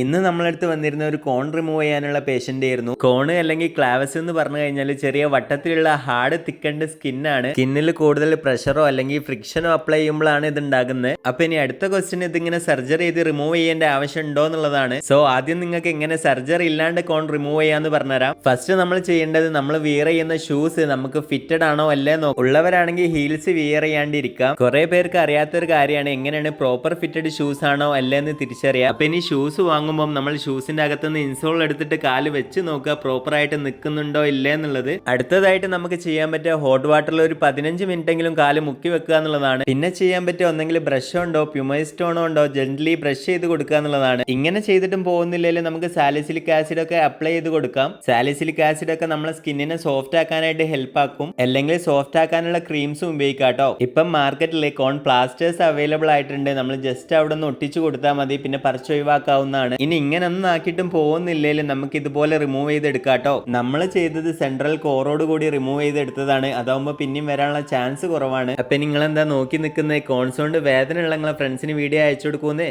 ഇന്ന് നമ്മളടുത്ത് വന്നിരുന്ന ഒരു കോൺ റിമൂവ് ചെയ്യാനുള്ള പേഷ്യന്റ് ആയിരുന്നു. കോണ് അല്ലെങ്കിൽ ക്ലാവസ് എന്ന് പറഞ്ഞു കഴിഞ്ഞാൽ ചെറിയ വട്ടത്തിലുള്ള ഹാർഡ് തിക്കണ്ട് സ്കിന്നാണ് സ്കിന്നിൽ കൂടുതൽ പ്രഷറോ അല്ലെങ്കിൽ ഫ്രിക്ഷനോ അപ്ലൈ ചെയ്യുമ്പോഴാണ് ഇത് ഉണ്ടാകുന്നത്. അപ്പൊ ഇനി അടുത്ത ക്വസ്റ്റ്യൻ ഇതിങ്ങനെ സർജറി ചെയ്ത് റിമൂവ് ചെയ്യേണ്ട ആവശ്യം ഉണ്ടോ എന്നുള്ളതാണ്. സോ ആദ്യം നിങ്ങൾക്ക് എങ്ങനെ സർജറി ഇല്ലാണ്ട് കോൺ റിമൂവ് ചെയ്യാന്ന് പറഞ്ഞുതരാം. ഫസ്റ്റ് നമ്മൾ ചെയ്യേണ്ടത് നമ്മൾ വിയർ ചെയ്യുന്ന ഷൂസ് നമുക്ക് ഫിറ്റഡ് ആണോ അല്ലേ ഉള്ളവരാണെങ്കിൽ ഹീൽസ് വിയർ ചെയ്യാണ്ടിരിക്കാം. കുറെ പേർക്ക് അറിയാത്തൊരു കാര്യമാണ് എങ്ങനെയാണ് പ്രോപ്പർ ഫിറ്റഡ് ഷൂസ് ആണോ അല്ലേ എന്ന് തിരിച്ചറിയാം. അപ്പൊ ഇനി ഷൂസ് വാങ്ങുമ്പോൾ നമ്മൾ ഷൂസിന്റെ അകത്തുനിന്ന് ഇൻസോൾ എടുത്തിട്ട് കാൽ വെച്ച് നോക്കുക പ്രോപ്പർ ആയിട്ട് നിൽക്കുന്നുണ്ടോ ഇല്ലേ എന്നുള്ളത്. അടുത്തതായിട്ട് നമുക്ക് ചെയ്യാൻ പറ്റിയ ഹോട്ട് വാട്ടറിൽ ഒരു പതിനഞ്ച് മിനിറ്റ് എങ്കിലും കാൽ മുക്കി വെക്കുക എന്നുള്ളതാണ്. പിന്നെ ചെയ്യാൻ പറ്റിയ ഒന്നെങ്കിൽ ബ്രഷ് ഉണ്ടോ പ്യുമൈസ്റ്റോണോ ഉണ്ടോ ജെന്റ്ലി ബ്രഷ് ചെയ്ത് കൊടുക്കുക എന്നുള്ളതാണ്. ഇങ്ങനെ ചെയ്തിട്ടും പോകുന്നില്ലെങ്കിൽ നമുക്ക് സാലിസിലിക് ആസിഡ് ഒക്കെ അപ്ലൈ ചെയ്ത് കൊടുക്കാം. സാലിസിലിക് ആസിഡ് ഒക്കെ നമ്മളെ സ്കിന്നിനെ സോഫ്റ്റ് ആക്കാനായിട്ട് ഹെൽപ്പ് ആക്കും. അല്ലെങ്കിൽ സോഫ്റ്റ് ആക്കാനുള്ള ക്രീംസും ഉപയോഗിക്കാം കേട്ടോ ഇപ്പം മാർക്കറ്റിൽ കോൺ പ്ലാസ്റ്റേഴ്സ് അവൈലബിൾ ആയിട്ടുണ്ട്. നമ്മൾ ജസ്റ്റ് അവിടെ നിന്ന് ഒട്ടിച്ചു കൊടുത്താൽ മതി. പിന്നെ പറിച്ച് ഒഴിവാക്കാവുന്നതാണ്. ഇനി ഇങ്ങനെ ഒന്നും ആക്കിയിട്ടും പോകുന്നില്ലെങ്കിൽ നമുക്ക് ഇതുപോലെ റിമൂവ് ചെയ്തെടുക്കാം കേട്ടോ നമ്മൾ ചെയ്തത് സെൻട്രൽ കോറോട് കൂടി റിമൂവ് ചെയ്തെടുത്തതാണ്. അതാവുമ്പോൾ പിന്നെയും വരാനുള്ള ചാൻസ് കുറവാണ്. അപ്പൊ നിങ്ങൾ എന്താ നോക്കി നിൽക്കുന്നത് കോൺസോണ്ട് വേദന ഉള്ള നിങ്ങളെ ഫ്രണ്ട്സിന് വീഡിയോ അയച്ചു കൊടുക്കുന്നേ